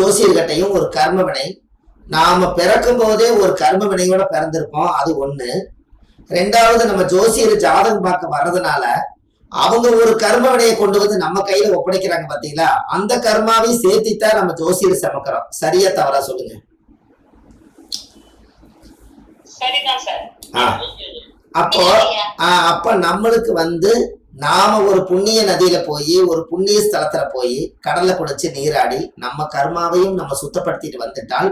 ஜோசியர்கிட்டையும் ஒரு கர்ம வினை நாம பிறக்கும் போதே ஒரு கர்ம வினையோட பிறந்திருப்போம். அது ஒண்ணு. ரெண்டாவது நம்ம ஜோசியர் ஜாதகம் பார்க்க வர்றதுனால அவங்க ஒரு கர்ம வினையை கொண்டு வந்து நம்ம கையில ஒப்படைக்கிறாங்க பாத்தீங்களா? அந்த கர்மாவையும் சேர்த்தித்தான் நம்ம ஜோசியர் சமக்கிறோம். சரியா தவறா சொல்லுங்க. அப்போ அப்ப நம்மளுக்கு வந்து நாம ஒரு புண்ணிய நதியில போய் ஒரு புண்ணிய ஸ்தலத்துல போய் கடல்ல குடிச்சு நீராடி நம்ம கர்மாவையும் நம்ம சுத்தப்படுத்திட்டு வந்துட்டால்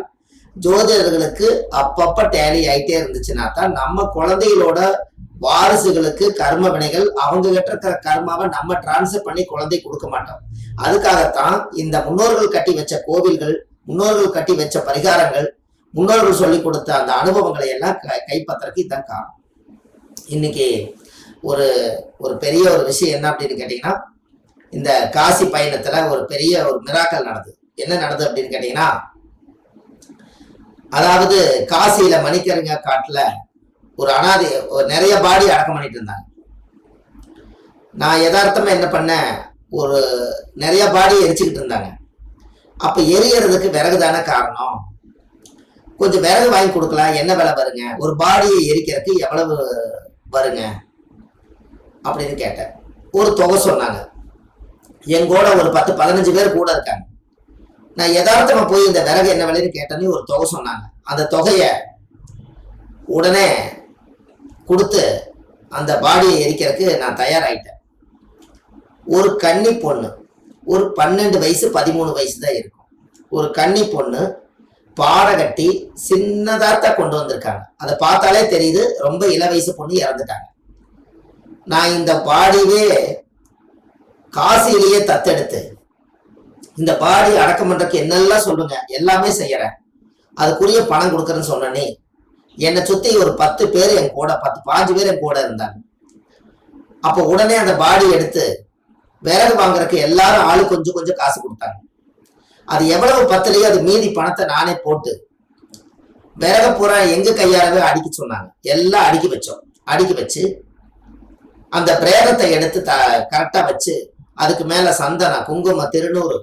ஜோதிடர்களுக்கு அப்பப்ப டேலி ஆயிட்டே இருந்துச்சுன்னா தான் நம்ம குழந்தைகளோட வாரிசுகளுக்கு கர்ம வினைகள் அவங்க கிட்ட கர்மாவை நம்ம டிரான்ஸ்ஃபர் பண்ணி குழந்தை கொடுக்க மாட்டோம். அதுக்காகத்தான் இந்த முன்னோர்கள் கட்டி வச்ச கோவில்கள் முன்னோர்கள் கட்டி வச்ச பரிகாரங்கள் முன்னோர்கள் சொல்லி கொடுத்த அந்த அனுபவங்களை எல்லாம் க- கைப்பற்றுறதுக்கு இதுதான் காரணம். இன்னைக்கு ஒரு ஒரு பெரிய ஒரு விஷயம் என்ன அப்படின்னு கேட்டிங்கன்னா இந்த காசி பயணத்துல ஒரு பெரிய ஒரு மிராக்கல் நடந்தது. என்ன நடந்தது அப்படின்னு கேட்டிங்கன்னா அதாவது காசியில மணிக்கருங்க காட்டுல ஒரு அனாதை ஒரு நிறைய பாடி அடக்கம் பண்ணிட்டு இருந்தாங்க. நான் யதார்த்தமா என்ன பண்ணேன் ஒரு நிறைய பாடி எரிச்சுக்கிட்டு இருந்தாங்க. அப்ப எரியறதுக்கு விறகு தானே காரணம்? கொஞ்சம் விறகு வாங்கி கொடுக்கலாம் என்ன விலை வருங்க? ஒரு பாடியை எரிக்கிறதுக்கு எவ்வளவு வருங்க? அப்படின்னு கேட்டேன். ஒரு தொகை சொன்னாங்க. எங்கூட ஒரு பத்து பதினஞ்சு பேர் கூட இருக்காங்க. நான் யதார்த்தமா போய் இந்த விறகு என்ன விலைன்னு கேட்டேன்னு ஒரு தொகை சொன்னாங்க. அந்த தொகைய உடனே கொடுத்து அந்த பாடியை எரிக்கிறதுக்கு நான் தயாராயிட்டேன். ஒரு கன்னி பொண்ணு ஒரு பன்னெண்டு வயசு பதிமூணு வயசு தான் இருக்கும். ஒரு கன்னி பொண்ணு பாறை கட்டி சின்னதாத்தான் கொண்டு வந்திருக்காங்க. அதை பார்த்தாலே தெரியுது ரொம்ப இள வயசு பொண்ணு இறந்துட்டாங்க. நான் இந்த பாடியே காசிலேயே தத்தெடுத்து இந்த பாடி அடக்கம் பண்றதுக்கு என்னெல்லாம் சொல்லுங்க? எல்லாமே செய்யறேன். அதுக்குரிய பணம் கொடுக்குறேன்னு சொன்னனே என்னை சுத்தி ஒரு பத்து பேர் என் கூட பத்து பாஞ்சு பேர் என் கூட இருந்தாங்க. அப்போ உடனே அந்த பாடி எடுத்து விறகு வாங்குறதுக்கு எல்லாரும் ஆளு கொஞ்சம் கொஞ்சம் காசு கொடுத்தாங்க. அது எவ்வளவு பத்தலையோ அது மீதி பணத்தை நானே போட்டு விறகு பூரா எங்க கையாலவே அடிக்க சொன்னாங்க. எல்லாம் அடுக்கி வச்சோம். அடுக்கி வச்சு அந்த பிரேதத்தை எடுத்து த கரெக்டா வச்சு அதுக்கு மேல சந்தனம் குங்குமம் திருநூறு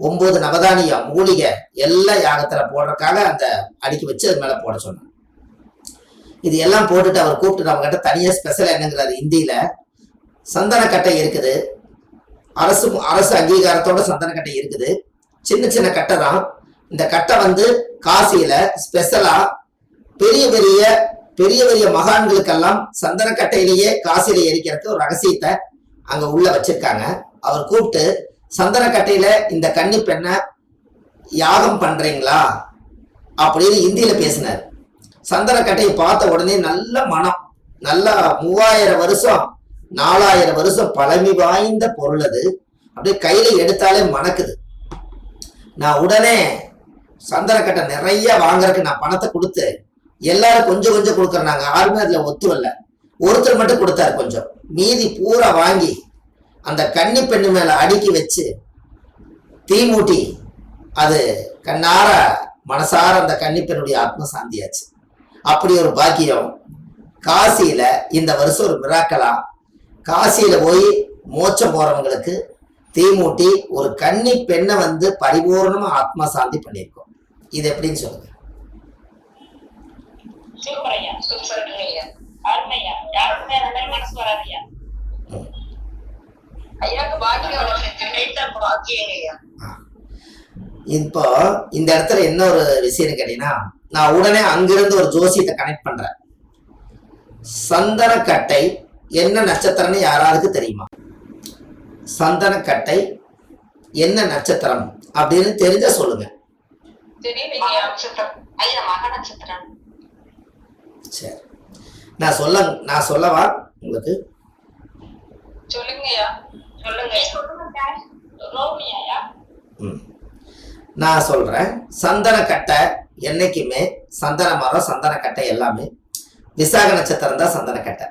ஒன்பது நவதானியம் மூலிகை எல்லாம் யாகத்துல போடுறதுக்காக அந்த அடுக்கி வச்சு அது மேல போட சொன்னாங்க. இது எல்லாம் போட்டுட்டு அவர் கூப்பிட்டு நம்ம கிட்ட தனியா ஸ்பெஷல் என்னங்கிறாரு இந்தியில. சந்தனக்கட்டை இருக்குது. அரசு அரசு அங்கீகாரத்தோட சந்தனக்கட்டை இருக்குது. சின்ன சின்ன கட்டை தான். இந்த கட்டை வந்து காசியில ஸ்பெஷலா பெரிய பெரிய பெரிய பெரிய மகான்களுக்கெல்லாம் சந்தனக்கட்டையிலேயே காசில எரிக்கிறதுக்கு ஒரு ரகசியத்தை அங்க உள்ள வச்சிருக்காங்க. அவர் கூப்பிட்டு சந்தனக்கட்டையில இந்த கன்னி பெண்ணை யாகம் பண்றீங்களா? அப்படின்னு இந்தியில பேசினார். சந்தனக்கட்டையை பார்த்த உடனே நல்ல மனம் நல்லா மூவாயிரம் வருஷம் நாலாயிரம் வருஷம் பழமை வாய்ந்த பொருள் அது. அப்படியே கையில எடுத்தாலே மணக்குது. நான் உடனே சந்தனக்கட்டை நிறைய வாங்குறதுக்கு நான் பணத்தை கொடுத்து எல்லாரும் கொஞ்சம் கொஞ்சம் கொடுக்குறாங்க யாருமே அதுல ஒத்து வரல ஒருத்தர் மட்டும் கொடுத்தாரு கொஞ்சம். மீதி பூரா வாங்கி அந்த கன்னி பெண்ணு மேல அடுக்கி வச்சு தீ மூட்டி அது கண்ணார மனசார அந்த கன்னி பெண்ணுடைய ஆத்ம சாந்தியாச்சு. அப்படி ஒரு பாக்கியம். காசியில இந்த வருஷம் ஒரு மிராக்கலா காசியில போய் மோச்சம் போறவங்களுக்கு தீ மூட்டி ஒரு கன்னி பெண்ணை வந்து பரிபூர்ணமா ஆத்மா சாந்தி பண்ணியிருக்கோம். இது எப்படின்னு சொல்லுங்க. சூப்பர் ஐயா சூப்பர் ஐயா அருமையா. யாருக்குமே அந்த மாதிரி மனசு வராதுயா. ஐயாக்கு பாக்கியம் பாக்கியங்க ஐயா இப்போ இந்த இடத்துல என்ன ஒரு விஷயம் கேட்டீங்கன்னா நான் உடனே அங்கிருந்து ஒரு ஜோசியத்தை கனெக்ட் பண்றேன். சந்தனக்கட்டை என்ன நட்சத்திரம்னு யாராருக்கு தெரியுமா? சந்தனக்கட்டை என்ன நட்சத்திரம் அப்படின்னு தெரிஞ்சா சொல்லுங்க தெரியும் ஐயா நட்சத்திரம் ஐயா மக நட்சத்திரம் சரி. நான் சொல்ல நான் சொல்லவா உங்களுக்கு? சொல்லுங்க. ஐயா சொல்லுங்க ரோமியா ஐயா ம். நான் சொல்றேன் சந்தனக்கட்டை என்னைக்குமே சந்தன மரம் சந்தனக்கட்டை எல்லாமே விசாக நட்சத்திரம் தான் சந்தனக்கட்டை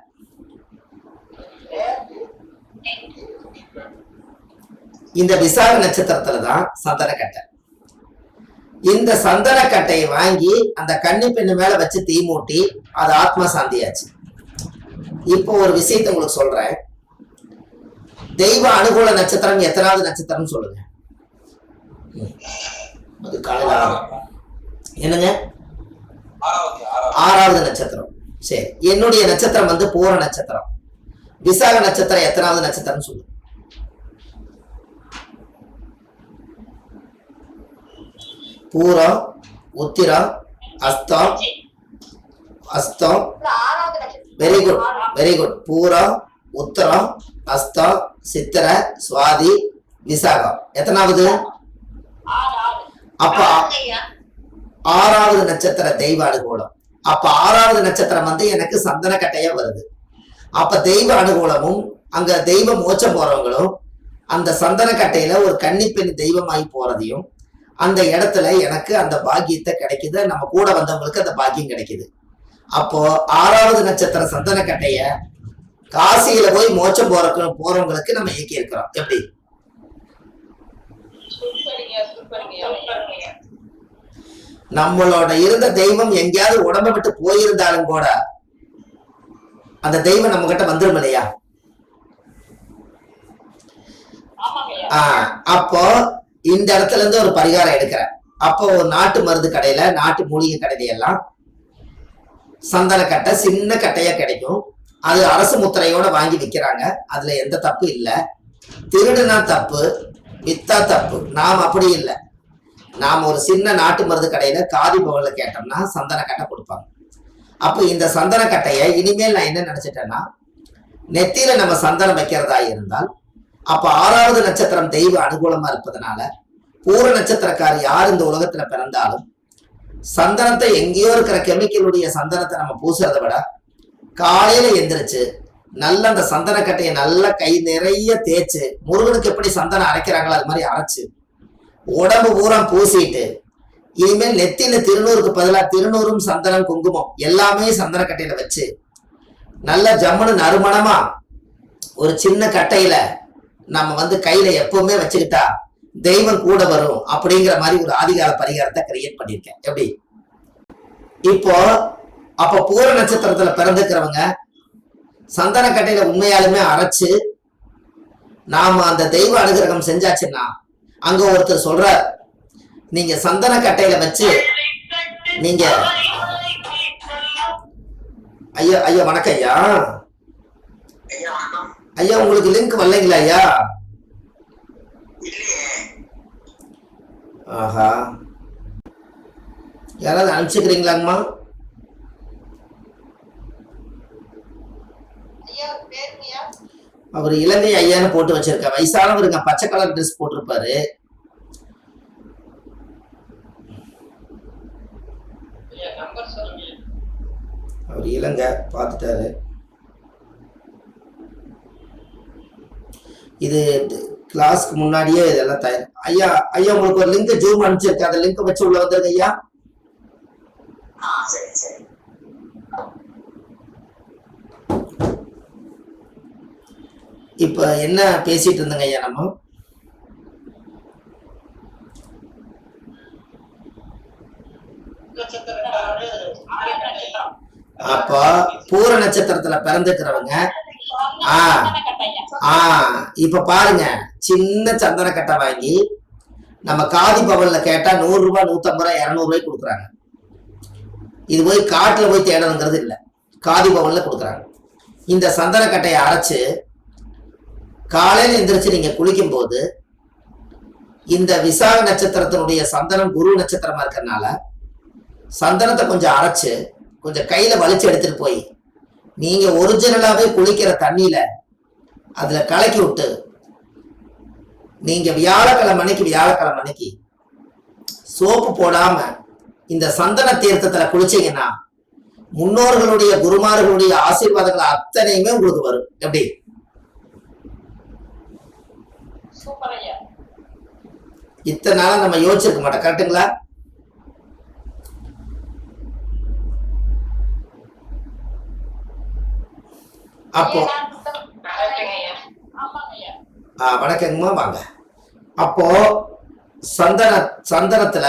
இந்த விசாக நட்சத்திரத்துல தான் சந்தனக்கட்டை இந்த சந்தனக்கட்டையை வாங்கி அந்த கன்னி பெண்ணு மேல வச்சு தீ மூட்டி அது ஆத்மா சாந்தியாச்சு இப்போ ஒரு விஷயத்தை உங்களுக்கு சொல்றேன். தெய்வ அனுகூல நட்சத்திரம் எத்தனாவது நட்சத்திரம் சொல்லுங்க. அது காலையில் என்னங்க? ஆறாவது நட்சத்திரம். சரி. என்னுடைய நட்சத்திரம் வந்து பூர நட்சத்திரம். விசாக நட்சத்திரம் எத்தனாவது நட்சத்திரம் சொல்லு பூரா உத்திரா அஸ்தம் அஸ்தம் வெரி குட் வெரி குட் பூரா உத்தரம் அஸ்தம் சித்திரை சுவாதி விசாகம் எத்தனாவது? அப்ப ஆறாவது நட்சத்திர தெய்வ அனுகூலம். அப்ப ஆறாவது நட்சத்திரம் வந்து எனக்கு சந்தன கட்டையா வருது. அப்ப தெய்வ அனுகூலமும் அங்க தெய்வ மோச்சம் போறவங்களும் அந்த சந்தன கட்டையில ஒரு கன்னிப்பெண் தெய்வமாகி போறதையும் அந்த இடத்துல எனக்கு அந்த பாக்கியத்தை கிடைக்குது. நம்ம கூட வந்தவங்களுக்கு அந்த பாக்கியம் கிடைக்குது. அப்போ ஆறாவது நட்சத்திர சந்தன கட்டைய காசியில போய் மோட்சம் போறக்கு போறவங்களுக்கு நம்ம இயக்கி இருக்கிறோம். எப்படி? நம்மளோட இருந்த தெய்வம் எங்கேயாவது உடம்ப விட்டு போயிருந்தாலும் கூட அந்த தெய்வம் நம்ம கிட்ட வந்துரும் இல்லையா? அப்போ இந்த இடத்துல இருந்து ஒரு பரிகாரம் எடுக்கிறேன். அப்போ ஒரு நாட்டு மருந்து கடையில நாட்டு மூலிகை கடையில எல்லாம் சந்தனக்கட்டை சின்ன கட்டையா கிடைக்கும். அது அரசு முத்திரையோட வாங்கி விற்கிறாங்க அதுல எந்த தப்பு இல்லை. திருடுனா தப்பு வித்தா தப்பு. நாம் அப்படி இல்லை. நாம் ஒரு சின்ன நாட்டு மருந்து கடையில காதி பவன்ல கேட்டோம்னா சந்தனக்கட்டை கொடுப்பாங்க. அப்போ இந்த சந்தன கட்டையை இனிமேல் நான் என்ன நினைச்சிட்டேன்னா நெத்தியில நம்ம சந்தனம் வைக்கிறதா இருந்தால் அப்ப ஆறாவது நட்சத்திரம் தெய்வ அனுகூலமா இருப்பதனால பூர நட்சத்திரக்கார் யார் இந்த உலகத்துல பிறந்தாலும் சந்தனத்தை எங்கேயோ இருக்கிற கெமிக்கலுடைய சந்தனத்தை நம்ம பூசுறதை விட காலையில எந்திரிச்சு நல்ல அந்த சந்தனக்கட்டையை நல்லா கை நிறைய தேய்ச்சு முருகனுக்கு எப்படி சந்தனம் அரைக்கிறாங்களோ அது மாதிரி அரைச்சு உடம்பு பூரா பூசிட்டு இனிமேல் நெத்தியில திருநூறுக்கு பதிலா திருநூறும் சந்தனம் குங்குமம் எல்லாமே சந்தனக்கட்டையில வச்சு நல்ல ஜம்முன்னு நறுமணமா ஒரு சின்ன கட்டையில நம்ம வந்து கையில எப்பவுமே வச்சுக்கிட்டா தெய்வம் கூட வரும் அப்படிங்கிற மாதிரி ஒரு ஆதிகால பரிகாரத்தை கிரியேட் பண்ணியிருக்கேன். எப்படி? இப்போ அப்ப பூர நட்சத்திரத்துல பிறந்துக்கிறவங்க சந்தன கட்டையில உண்மையாலுமே அரைச்சு நாம அந்த தெய்வ அனுகிரகம் செஞ்சாச்சுன்னா அங்க ஒருத்தர் சொல்ற நீங்க சந்தன கட்டையில வச்சு நீங்க ஐயா ஐயா வணக்கம் ஐயா. ஐயா உங்களுக்கு லிங்க் வரலைங்களா ஐயா? ஆஹா. யாராவது அனுப்பிச்சுக்கிறீங்களாங்கம்மா? அவர் இலங்கை ஐயான்னு போட்டு வச்சிருக்க வயசானவருங்க பச்சை கலர் ட்ரெஸ் போட்டிருப்பாரு. அவர் இலங்கை பார்த்துட்டாரு. இது கிளாஸ்க்கு முன்னாடியே இதெல்லாம் தயார் ஐயா ஐயா உங்களுக்கு ஒரு லிங்க் ஜூம் அனுப்பிச்சிருக்கு அந்த லிங்க் வச்சு உள்ள வந்துருங்க ஐயா. ஆ சரி சரி. இப்ப என்ன பேசிட்டு இருந்தோங்க ஐயா நம்ம? அப்போ பூர நட்சத்திரத்துல பிறந்துக்கிறவங்க ஆ. ஆ இப்ப பாருங்க. சின்ன சந்தன கட்டை வாங்கி நம்ம காதி பவன்ல கேட்டா நூறு ரூபாய் நூத்தம்பது ரூபாய் இருநூறு ரூபாய் கொடுக்குறாங்க. இது போய் காட்டுல போய் தேடணுங்கிறது இல்ல. காதி பவன்ல கொடுக்குறாங்க. இந்த சந்தன கட்டையை அரைச்சு காலையில எந்திரிச்சு நீங்க குளிக்கும் போது இந்த விசாக நட்சத்திரத்தினுடைய சந்தனம் குரு நட்சத்திரமா இருக்கறனால சந்தனத்தை கொஞ்சம் அரைச்சு கொஞ்சம் கையில வலிச்சு எடுத்துட்டு போய் நீங்க ஒரிஜினலாவே குளிக்கிற தண்ணியில அதுல கலக்கி விட்டு நீங்க வியாழக்கிழமை அன்னைக்கு வியாழக்கிழமை அன்னைக்கு சோப்பு போடாம இந்த சந்தன தீர்த்தத்துல குளிச்சீங்கன்னா முன்னோர்களுடைய குருமார்களுடைய ஆசீர்வாதங்கள் அத்தனையுமே உங்களுக்கு வரும். எப்படி? இத்தனை நாளா நம்ம யோசிச்சிருக்க மாட்டோம். கரெக்டுங்களா அப்போ ஆ, வணக்கங்கம்மா வாங்க. அப்போ சந்தன சந்தனத்துல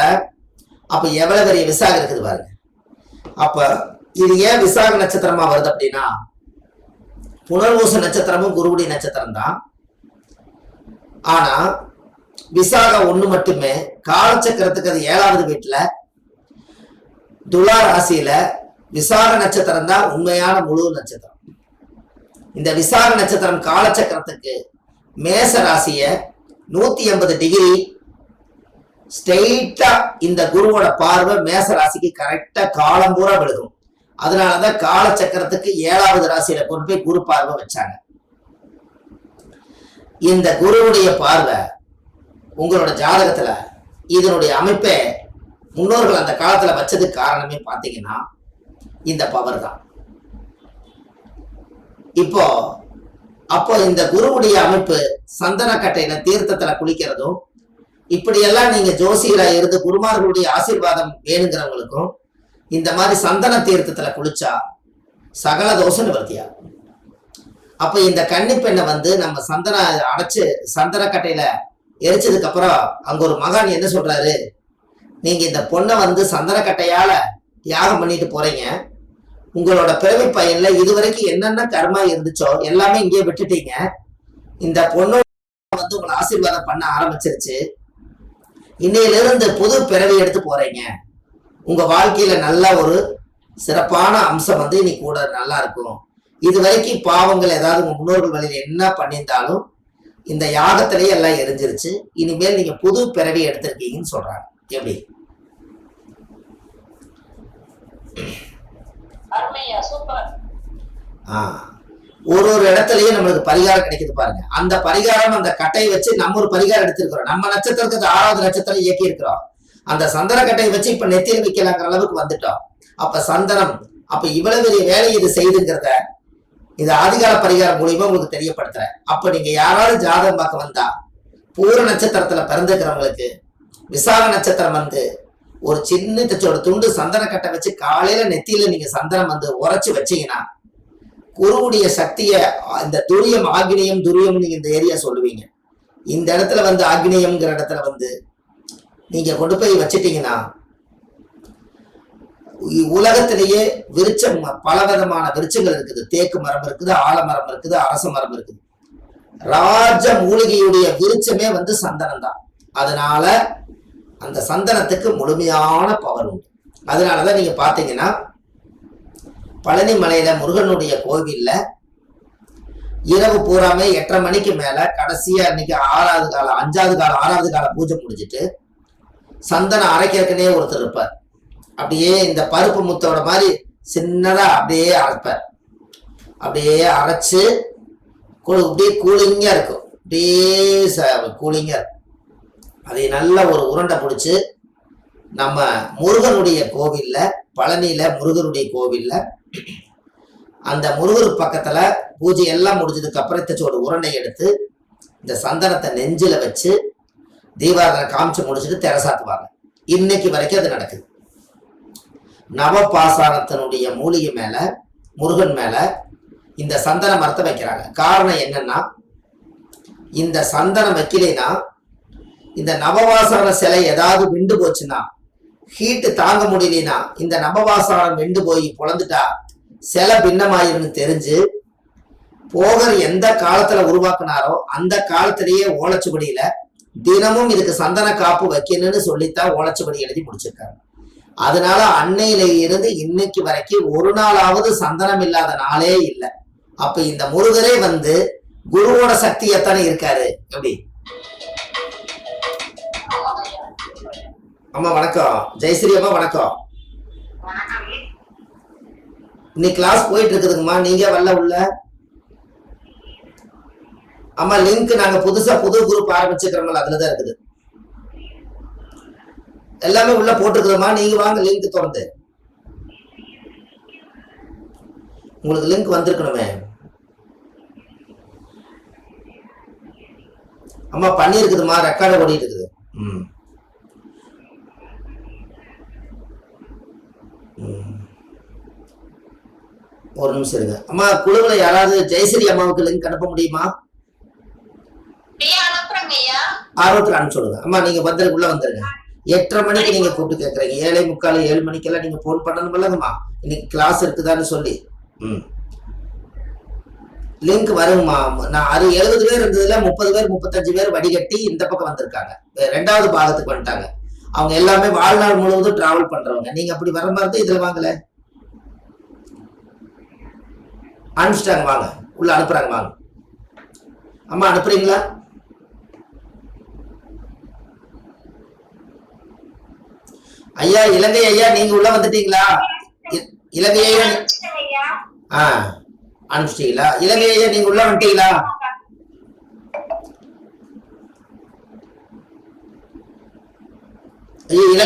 அப்ப எவ்வளவு பெரிய விசாகம் இருக்குது பாருங்க. அப்ப இது ஏன் விசாக நட்சத்திரமா வருது அப்படின்னா புனர்வூச நட்சத்திரமும் குருவுடைய நட்சத்திரம் தான். ஆனா விசாக ஒண்ணு மட்டுமே காலச்சக்கரத்துக்கு அது ஏழாவது வீட்டுல துலா ராசியில விசாக நட்சத்திரம் தான் உண்மையான முழு நட்சத்திரம். இந்த விசாக நட்சத்திரம் காலச்சக்கரத்துக்கு மேச ராசிய நூத்தி எண்பது டிகிரி ஸ்ட்ரெயிட்டா இந்த குருவோட பார்வை மேச ராசிக்கு கரெக்டா காலம் பூரா விழுகும். அதனாலதான் காலச்சக்கரத்துக்கு ஏழாவது ராசியில கொண்டு போய் குரு பார்வை வச்சாங்க. இந்த குருவுடைய பார்வை உங்களோட ஜாதகத்துல இதனுடைய அமைப்பை முன்னோர்கள் அந்த காலத்துல வச்சதுக்கு காரணமே பாத்தீங்கன்னா இந்த பவர் தான். இப்போ அப்போ இந்த குருவுடைய அமைப்பு சந்தனக்கட்டையில தீர்த்தத்துல குளிக்கிறதும் இப்படியெல்லாம் நீங்க ஜோசியரா இருந்து குருமார்களுடைய ஆசீர்வாதம் வேணுங்கிறவங்களுக்கும் இந்த மாதிரி சந்தன தீர்த்தத்துல குளிச்சா சகல தோஷ நிவர்த்தியாகும். அப்ப இந்த கன்னிப்பெண்ணை வந்து நம்ம சந்தன அடைச்சு சந்தனக்கட்டையில எரிச்சதுக்கு அப்புறம் அங்க ஒரு மகான் என்ன சொல்றாரு? நீங்க இந்த பொண்ணை வந்து சந்தனக்கட்டையால யாகம் பண்ணிட்டு போறீங்க. உங்களோட பிறவி பயன்ல இதுவரைக்கும் என்னென்ன கர்மா இருந்துச்சோ எல்லாமே இங்கே விட்டுட்டீங்க. இந்த பொண்ணு வந்து உங்களை ஆசீர்வாதம் பண்ண ஆரம்பிச்சிருச்சு. இன்னையிலிருந்து புது பிறவி எடுத்து போறீங்க. உங்க வாழ்க்கையில நல்ல ஒரு சிறப்பான அம்சம் வந்து இன்னைக்கு கூட நல்லா இருக்கும். இது வரைக்கும் பாவங்கள் ஏதாவது உங்க முன்னோர்கள் வழியில என்ன பண்ணியிருந்தாலும் இந்த யாகத்திலேயே எல்லாம் எரிஞ்சிருச்சு. இனிமேல் நீங்க புது பிறவி எடுத்திருக்கீங்கன்னு சொல்றாங்க. எப்படி? ஆ. ஒரு ஒரு இடத்துலயே நம்மளுக்கு பரிகாரம் கிடைக்குது பாருங்க. அந்த பரிகாரம் அந்த கட்டையை வச்சு நம்ம ஒரு பரிகாரம் எடுத்திருக்கிறோம். நம்ம நட்சத்திரத்துக்கு ஆறாவது நட்சத்திரம் இயக்கி இருக்கிறோம் அந்த சந்தன கட்டையை வச்சு இப்ப நெத்தியில் வைக்கலாங்கிற அளவுக்கு வந்துட்டோம். அப்ப சந்தனம் அப்ப இவ்வளவு பெரிய வேலை இது செய்துங்கிறத இது ஆதிகால பரிகாரம் மூலியமா உங்களுக்கு தெரியப்படுத்துறேன். அப்ப நீங்க யாராவது ஜாதகம் பார்க்க வந்தா பூர நட்சத்திரத்துல பிறந்துக்கிறவங்களுக்கு விசாக நட்சத்திரம் வந்து ஒரு சின்ன தச்சோட துண்டு சந்தன கட்டை வச்சு காலையில நெத்தியில நீங்க சந்தனம் வந்து உரைச்சு வச்சீங்கன்னா குருவுடைய சக்திய இந்த துரியம் ஆகினியம் துரியம் நீங்க இந்த ஏரியா சொல்லுவீங்க. இந்த இடத்துல வந்து ஆக்னியம்ங்கிற இடத்துல வந்து நீங்க கொண்டு போய் வச்சிட்டீங்கன்னா உலகத்திலேயே விருச்சம் பல விதமான விருச்சங்கள் இருக்குது. தேக்கு மரம் இருக்குது ஆலமரம் இருக்குது அரச மரம் இருக்குது. ராஜ மூலிகையுடைய விருச்சமே வந்து சந்தனம் தான் அதனால அந்த சந்தனத்துக்கு முழுமையான பவர் உண்டு. அதனாலதான் நீங்கள் பார்த்தீங்கன்னா பழனி மலையில முருகனுடைய கோவிலில் இரவு பூராமே எட்டரை மணிக்கு மேலே கடைசியாக இன்னைக்கு ஆறாவது காலம் அஞ்சாவது காலம் ஆறாவது காலம் பூஜை முடிஞ்சிட்டு சந்தனம் அரைக்கிறதுக்குனே ஒருத்தர் இருப்பார். அப்படியே இந்த பருப்பு முத்தோட மாதிரி சின்னதாக அப்படியே அரைப்பார். அப்படியே அரைச்சு கூ- அப்படியே கூலிங்காக இருக்கும். அப்படியே கூலிங்காக இருக்கும். அதை நல்ல ஒரு உருண்டை பிடிச்சி நம்ம முருகனுடைய கோவில்ல பழனியில் முருகனுடைய கோவிலில் அந்த முருகர் பக்கத்தில் பூஜை எல்லாம் முடிஞ்சதுக்கு அப்புறம் தச்சு ஒரு உருண்டை எடுத்து இந்த சந்தனத்தை நெஞ்சில் வச்சு தீபாரதனை காமிச்சு முடிச்சுட்டு திரசாத்துவாங்க. இன்னைக்கு வரைக்கும் அது நடக்குது. நவபாசானத்தினுடைய மூலிகை மேலே முருகன் மேலே இந்த சந்தன மரத்தை வைக்கிறாங்க. காரணம் என்னன்னா இந்த சந்தனம் வைக்கலைன்னா இந்த நவவாசன சிலை ஏதாவது விண்டு போச்சுன்னா ஹீட்டு தாங்க முடியலனா இந்த நவவாசனம் வெண்டு போய் பொழந்துட்டா சிலை பின்னமாயிருன்னு தெரிஞ்சு போகர் எந்த காலத்துல உருவாக்குனாரோ அந்த காலத்திலேயே ஓலைச்சுவடியில தினமும் இதுக்கு சந்தன காப்பு வைக்கணும்னு சொல்லித்தான் ஓலைச்சுவடி எழுதி முடிச்சிருக்காங்க அதனால அன்னையில இருந்து இன்னைக்கு வரைக்கும் ஒரு நாளாவது சந்தனம் இல்லாத நாளே இல்லை. அப்ப இந்த முருகரே வந்து குருவோட சக்தியத்தானே இருக்காரு? எப்படி? அம்மா வணக்கம். ஜெயஸ்ரீ அம்மா வணக்கம். இன்னைக்கு கிளாஸ் போயிட்டு இருக்குதுங்கம்மா. நீங்க வரல உள்ள. அம்மா லிங்க் நாங்க புதுசா புது குரூப் ஆரம்பிச்சுக்கிறோம்ல அதுலதான் இருக்குது. எல்லாமே உள்ள போட்டிருக்குதும்மா நீங்க வாங்க லிங்க் திறந்து. உங்களுக்கு லிங்க் வந்திருக்கணுமே. அம்மா பண்ணியிருக்குதுமா? ரெக்கார்டு ஓடிட்டு இருக்குது. ம். ஒரு நிமிஷம் இருங்க. அம்மா குழுவுல யாராவது ஜெயஸ்ரீ அம்மாவுக்கு லிங்க் அனுப்ப முடியுமா? ஆர்வத்தில் விடுங்க அம்மா நீங்க வந்துருக்குள்ள வந்துருங்க. எட்டரை மணிக்கு நீங்க கூப்பிட்டு கேட்குறீங்க ஏழை முக்கால் ஏழு மணிக்கெல்லாம் நீங்க ஃபோன் பண்ணணும் இல்லைங்கம்மா இன்னைக்கு கிளாஸ் இருக்குதான்னு சொல்லி. ம். லிங்க் வருங்கம்மா. நான் அது எழுபது பேர் இருந்ததுல முப்பது பேர் முப்பத்தஞ்சு பேர் வடிகட்டி இந்த பக்கம் வந்திருக்காங்க. ரெண்டாவது பாகத்துக்கு வந்துட்டாங்க. அவங்க எல்லாமே வாழ்நாள் முழுவதும் டிராவல் பண்றவங்க. நீங்க அப்படி வர மாதிரி இதுல வாங்கல. அனுப்பிச்சிட்டாங்க வாங்க. உள்ள அனுப்புறாங்க வாங்க. அம்மா அனுப்புறீங்களா? ஐயா இலங்கை ஐயா நீங்க உள்ள வந்துட்டீங்களா? இலங்கை ஐயா. ஆ அனுப்பிச்சிட்டீங்களா? இலங்கை ஐயா நீங்க உள்ள வந்துட்டீங்களா ஐயா இலங்கை ஐயா, அப்புறம் தனபாக்கியமாவும் உள்ள வர முடியலன்னு சொன்னாங்க ஐயா நான் அவங்களுக்கு லிங்க் அனுப்பிச்சேங்க ஐயா தனபாக்கியமா ஆனா கொஞ்சம் நீங்க அனுப்பிச்சு okay கொடு- ஆஹ் அனுப்பி விட்டேங்க ஐயா ஆனா உள்ள வர முடியலன்னு சொன்னாங்க நீங்க ஓகே அப்படின்னு சொல்லிட்டு இருந்தாங்க ஐயா, என்னன்னு தெரியல.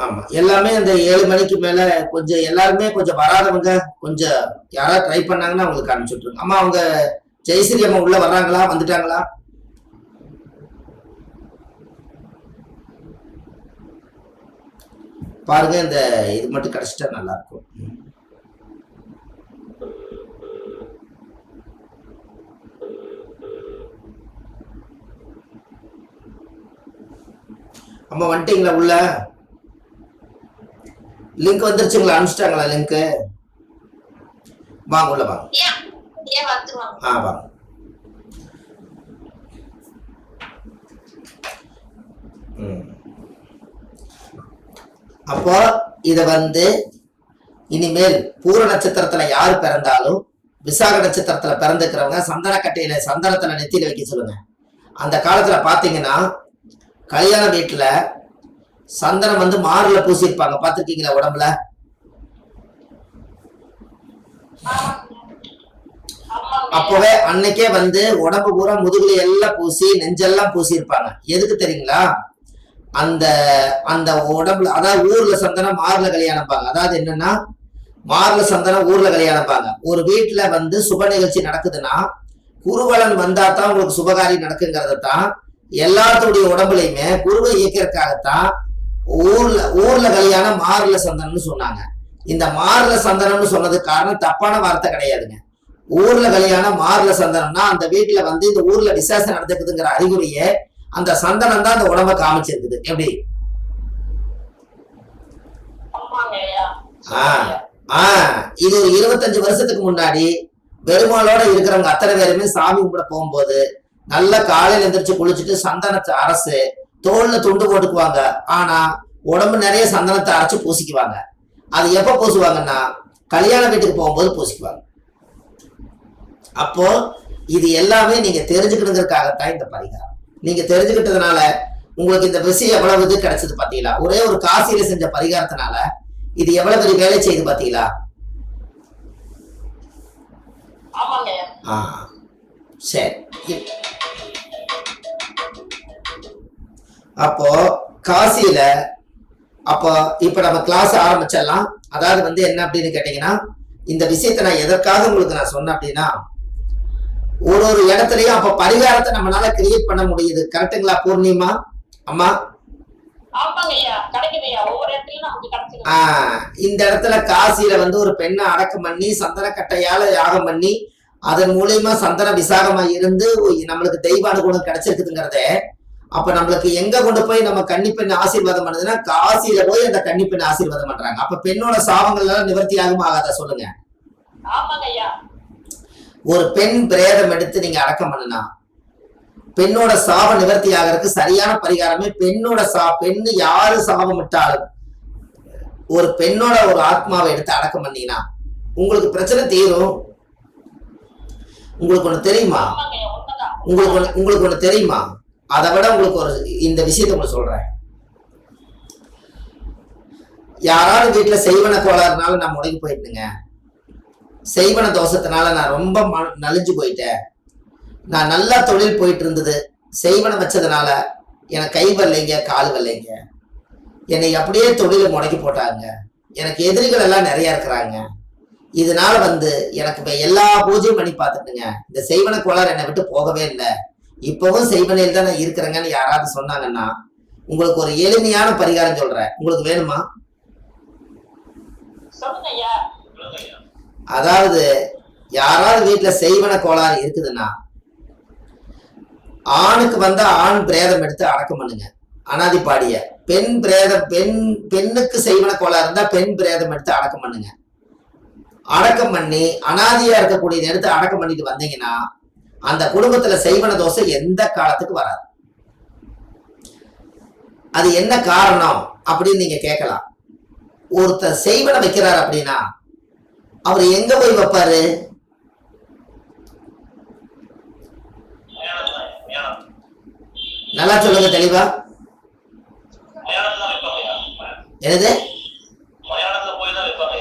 ஆமா. எல்லாமே அந்த ஏழு மணிக்கு மேல கொஞ்சம் எல்லாருமே கொஞ்சம் வராதவங்க கொஞ்சம் யாராவது ட்ரை பண்ணாங்கன்னா அவங்களுக்கு அனுப்பிச்சு விட்டுருங்க. அம்மா அவங்க ஜெயஸ்ரீ அம்மா உள்ள வர்றாங்களா? வந்துட்டாங்களா? பாருங்க இந்த இது மட்டும் கிடைச்சிட்டா நல்லா இருக்கும் அம்மா வந்துட்டீங்களா உள்ள? லிங்க் வந்துருச்சுங்களா? அனுப்பிச்சிட்டாங்களா லிங்க் வாங்க உள்ள வாங்க. ஆ வாங்க ம். அப்போ இத வந்து இனிமேல் பூர நட்சத்திரத்துல யார் பிறந்தாலும் விசாக நட்சத்திரத்துல பிறந்துக்கிறவங்க சந்தனக்கட்டையில சந்தனத்துல நெத்தியில வைக்க சொல்லுங்க. அந்த காலத்துல பாத்தீங்கன்னா கல்யாண வீட்டுல சந்தனம் வந்து மாறுல பூசியிருப்பாங்க. பார்த்துருக்கீங்களா உடம்புல? அப்பவே அன்னைக்கே வந்து உடம்பு பூரா முதுகுல எல்லாம் பூசி நெஞ்செல்லாம் பூசி இருப்பாங்க எதுக்கு தெரியுங்களா? அந்த அந்த உடம்புல அதாவது ஊர்ல சந்தனம் மார்ல கல்யாணம்பாங்க அதாவது என்னன்னா மார்ல சந்தனம் ஊர்ல கல்யாணம்பாங்க ஒரு வீட்டுல வந்து சுப நிகழ்ச்சி நடக்குதுன்னா குருவலன் வந்தா தான் உங்களுக்கு சுபகாரி நடக்குங்கிறத தான் எல்லாத்துடைய உடம்புலையுமே குருவை இயக்கிறதுக்காகத்தான் ஊர்ல ஊர்ல கல்யாணம் மார்ல சந்தனம்னு சொன்னாங்க. இந்த மார்ல சந்தனம்னு சொன்னதுக்கு காரணம் தப்பான வார்த்தை கிடையாதுங்க. ஊர்ல கல்யாணம் மார்ல சந்தனம்னா அந்த வீட்டுல வந்து இந்த ஊர்ல விசேஷம் நடந்துக்குதுங்கிற அறிகுறியே அந்த சந்தனம் தான் அந்த உடம்ப காமிச்சிருக்குது. எப்படி? இது ஒரு இருபத்தஞ்சு வருஷத்துக்கு முன்னாடி பெருமாளோட இருக்கிறவங்க அத்தனை பேருமே சாமி கும்பிட போகும்போது நல்ல காலையில எந்திரிச்சு குளிச்சுட்டு சந்தனத்தை அரசு தோல்ல துண்டு போட்டுக்குவாங்க. ஆனா உடம்பு நிறைய சந்தனத்தை அரைச்சு பூசிக்குவாங்க. அது எப்ப பூசுவாங்கன்னா கல்யாண வீட்டுக்கு போகும்போது பூசிக்குவாங்க. அப்போ இது எல்லாமே நீங்க தெரிஞ்சுக்கணுங்கிறதுக்காகத்தான் இந்த பரிகாரம். நீங்க தெரிஞ்சுக்கிட்டதுனால உங்களுக்கு இந்த விஷயம் எவ்வளவு இது கிடைச்சது பாத்தீங்களா? ஒரே ஒரு காசியில செஞ்ச பரிகாரத்தினால இது எவ்வளவு பெரிய வேலை செய்யுது பாத்தீங்களா? சரி. அப்போ காசியில அப்போ இப்ப நம்ம கிளாஸ் ஆரம்பிச்சிடலாம். அதாவது வந்து என்ன அப்படின்னு கேட்டீங்கன்னா இந்த விஷயத்தை நான் எதற்காக உங்களுக்கு நான் சொன்னேன் அப்படின்னா ஒரு ஒரு இடத்துலயும் அப்ப பரிகாரத்தை நம்மளால கிரியேட் பண்ண முடியுது. கரெக்ட்டுங்களா பூர்ணிமா? அம்மா? இந்த இடத்துல காசியில வந்து ஒரு பெண்ணை அடக்கம் பண்ணி சந்தன கட்டையால யாகம் பண்ணி அதன் மூலியமா சந்தன விசாகமா இருந்து நம்மளுக்கு தெய்வ அனுகூலம் கிடைச்சிருக்குதுங்கிறத அப்ப நம்மளுக்கு எங்க கொண்டு போய் நம்ம கன்னி பெண் ஆசீர்வாதம் பண்ணுதுன்னா காசியில போய் அந்த கன்னி பெண் ஆசீர்வாதம் பண்றாங்க. அப்ப பெண்ணோட சாபங்கள் எல்லாம் நிவர்த்தி ஆகுமா ஆகாதா சொல்லுங்க. ஒரு பெண் பிரேதம் எடுத்து நீங்க அடக்கம் பண்ணுனா பெண்ணோட சாப நிவர்த்தி ஆகிறதுக்கு சரியான பரிகாரமே பெண்ணோட சா பெண்ணு யாரு சாபம் விட்டாலும் ஒரு பெண்ணோட ஒரு ஆத்மாவை எடுத்து அடக்கம் பண்ணீங்கன்னா உங்களுக்கு பிரச்சனை தீரும். உங்களுக்கு ஒண்ணு தெரியுமா? உங்களுக்கு ஒண்ணு உங்களுக்கு ஒண்ணு தெரியுமா? அதை விட உங்களுக்கு ஒரு இந்த விஷயத்த உங்களுக்கு சொல்றேன். யாராவது வீட்டுல செய்வன கோளாறுனால நான் முடங்கி போயிட்டுங்க செய்வன தோஷத்தினால நான் ரொம்ப ம- நலிஞ்சு போயிட்டேன். நான் நல்லா தொழில் போயிட்டு இருந்தது செய்வனம் வச்சதுனால எனக்கு கை வரலைங்க கால் வரலைங்க. என்னை அப்படியே தொழிலை முடக்கி போட்டாங்க. எனக்கு எதிரிகள் எல்லாம் நிறைய இருக்கிறாங்க. இதனால வந்து எனக்கு இப்போ எல்லா பூஜையும் பண்ணி பார்த்துட்டுங்க இந்த செய்வன கோளாறு என்னை விட்டு போகவே இல்லை. இப்பவும் செய்வனையில் தான் நான் இருக்கிறேங்கன்னு யாராவது சொன்னாங்கன்னா உங்களுக்கு ஒரு எளிமையான பரிகாரம் சொல்றேன். உங்களுக்கு வேணுமா? சொல்லுங்க ஐயா. அதாவது யாராவது வீட்டுல செய்வன கோளாறு இருக்குதுன்னா ஆணுக்கு வந்தா ஆண் பிரேதம் எடுத்து அடக்கம் பண்ணுங்க. அனாதி பாடிய பெண் பிரேதம் பெண் பெண்ணுக்கு செய்வன கோளாறு இருந்தா பெண் பிரேதம் எடுத்து அடக்கம் பண்ணுங்க. அடக்கம் பண்ணி அனாதியா இருக்கக்கூடியதை எடுத்து அடக்கம் பண்ணிட்டு வந்தீங்கன்னா அந்த குடும்பத்துல செய்வன தோசை எந்த காலத்துக்கு வராது. அது என்ன காரணம் அப்படின்னு நீங்க கேட்கலாம். ஒருத்தர் செய்வன வைக்கிறார் அப்படின்னா அவர் எங்க போய் வைப்பாரு? நல்லா சொல்லுங்க தெளிவா. என்னது?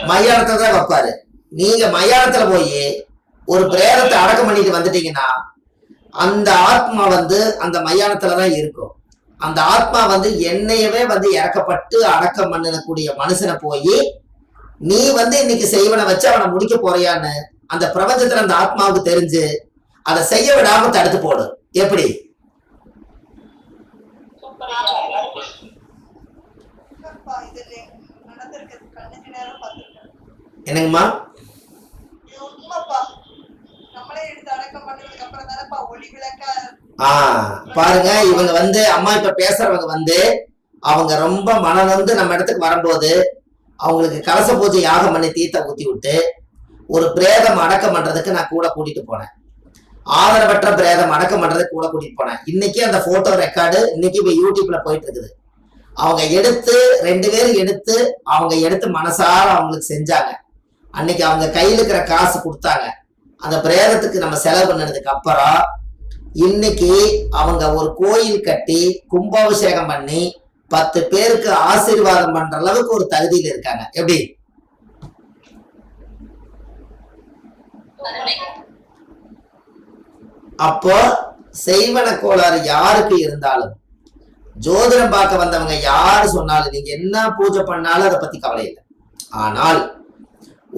மயானத்துல தான் வைப்பாரு. நீங்க மையானத்துல போய் ஒரு பிரேரத்தை அடக்கம் பண்ணிட்டு வந்துட்டீங்கன்னா அந்த ஆத்மா வந்து அந்த மையானத்துல தான் இருக்கும். அந்த ஆத்மா வந்து என்னையவே வந்து இறக்கப்பட்டு அடக்கம் பண்ணக்கூடிய மனுஷனை போய் நீ வந்து இன்னைக்கு செய்வனை வச்சு அவனை முடிக்க போறியான்னு அந்த பிரபஞ்சத்துல அந்த ஆத்மாவுக்கு தெரிஞ்சு அதை செய்ய விடாம தடுத்து போடு. எப்படி? என்னங்கம்மா? ஆ பாருங்க இவங்க வந்து அம்மா இப்ப பேசுறவங்க வந்து அவங்க ரொம்ப மனம் வந்து நம்ம இடத்துக்கு வரும்போது அவங்களுக்கு கலச பூஜை யாகம் பண்ணி தீர்த்த ஊத்தி விட்டு ஒரு பிரேதம் அடக்கம் பண்றதுக்கு நான் கூட கூட்டிட்டு போனேன். ஆதரவற்ற பிரேதம் அடக்கம் பண்றதுக்கு கூட கூட்டிட்டு போனேன். இன்னைக்கு அந்த போட்டோ ரெக்கார்டு இன்னைக்கு இப்ப யூடியூப்ல போயிட்டு இருக்குது. அவங்க எடுத்து ரெண்டு பேரும் எடுத்து அவங்க எடுத்து மனசார அவங்களுக்கு செஞ்சாங்க. அன்னைக்கு அவங்க கையில் இருக்கிற காசு கொடுத்தாங்க. அந்த பிரேதத்துக்கு நம்ம செலவு பண்ணதுக்கு அப்புறம் இன்னைக்கு அவங்க ஒரு கோயில் கட்டி கும்பாபிஷேகம் பண்ணி பத்து பேருக்கு ஆசீர்வாதம் பண்ற அளவுக்கு ஒரு தகுதியில இருக்காங்க. எப்படி? அப்போ செய்வன கோளாறு யாருக்கு இருந்தாலும் ஜோதிடம் பார்க்க வந்தவங்க யாரு சொன்னாலும் நீங்க என்ன பூஜை பண்ணாலும் அதை பத்தி கவலை இல்லை. ஆனால்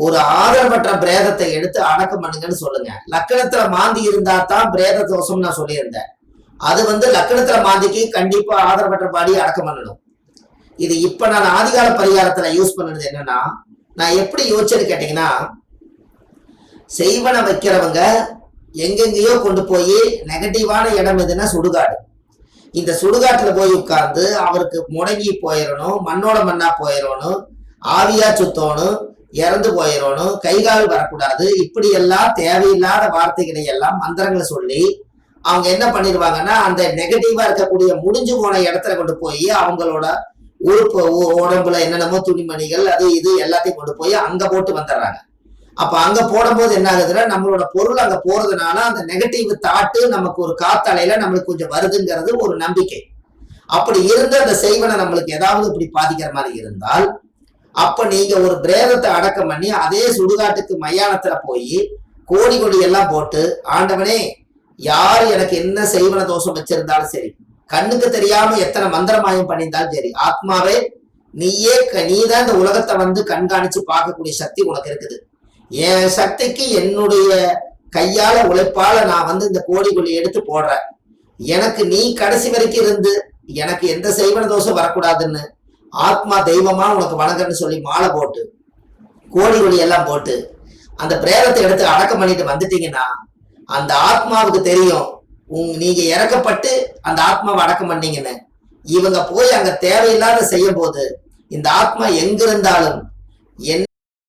ஒரு ஆதரவற்ற பிரேதத்தை எடுத்து அடக்கம் பண்ணுங்கன்னு சொல்லுங்க. லக்கணத்துல மாந்தி இருந்தா தான் பிரேத தோஷம் நான் சொல்லியிருந்தேன். அது வந்து லக்கணத்துல மாந்திக்கு கண்டிப்பா ஆதரவற்ற பாடி அடக்கம் பண்ணணும். இது இப்ப நான் ஆதிகால பரிகாரத்துல யூஸ் பண்ணது என்னன்னா நான் எப்படி யோசிச்சது கேட்டீங்கன்னா செய்வன வைக்கிறவங்க எங்கெங்கேயோ கொண்டு போய் நெகட்டிவான இடம் எதுன்னா சுடுகாடு. இந்த சுடுகாட்டுல போய் உட்கார்ந்து அவருக்கு முடங்கி போயிடணும் மண்ணோட மண்ணா போயிடணும் ஆவியா சுத்தணும் இறந்து போயிடணும் கை கால் வரக்கூடாது இப்படி எல்லாம் தேவையில்லாத வார்த்தைகளை எல்லாம் மந்திரங்களை சொல்லி அவங்க என்ன பண்ணிடுவாங்கன்னா அந்த நெகட்டிவா இருக்கக்கூடிய முடிஞ்சு போன இடத்துல கொண்டு போய் அவங்களோட உறுப்பு உடம்புல என்னென்னமோ துணிமணிகள் அது இது எல்லாத்தையும் கொண்டு போய் அங்க போட்டு வந்துடுறாங்க. அப்ப அங்க போடும்போது என்ன ஆகுதுன்னா நம்மளோட பொருள் அங்க போறதுனால அந்த நெகட்டிவ் தாட்டு நமக்கு ஒரு காத்தலையில நம்மளுக்கு கொஞ்சம் வருதுங்கிறது ஒரு நம்பிக்கை. அப்படி இருந்து அந்த செய்வனை நம்மளுக்கு ஏதாவது இப்படி பாதிக்கிற மாதிரி இருந்தால் அப்ப நீங்க ஒரு பிரேதத்தை அடக்கம் பண்ணி அதே சுடுகாட்டுக்கு மயானத்துல போய் கோடி கொடி எல்லாம் போட்டு ஆண்டவனே யார் எனக்கு என்ன செய்வன தோஷம் வச்சிருந்தாலும் சரி கண்ணுக்கு தெரியாம எத்தனை மந்திரமாயம் பண்ணியிருந்தாலும் சரி ஆத்மாவே நீயே க- நீதான் இந்த உலகத்தை வந்து கண்காணிச்சு பார்க்கக்கூடிய சக்தி உனக்கு இருக்குது. என் சக்திக்கு என்னுடைய கையால உழைப்பால நான் வந்து இந்த கோடி எடுத்து போடுறேன். எனக்கு நீ கடைசி வரைக்கும் இருந்து எனக்கு எந்த செய்வன தோஷம் வரக்கூடாதுன்னு ஆத்மா தெய்வமா உனக்கு வணங்கன்னு சொல்லி மாலை போட்டு கோடி கோடி எல்லாம் போட்டு அந்த பிரேரத்தை எடுத்து அடக்கம் பண்ணிட்டு வந்துட்டீங்கன்னா அந்த ஆத்மாவுக்கு தெரியும். உங் நீங்க இறக்கப்பட்டு அந்த ஆத்மாவை அடக்கம் பண்ணீங்கன்னு. இவங்க போய் அங்க தேவையில்லாத செய்யும் போது இந்த ஆத்மா எங்க இருந்தாலும்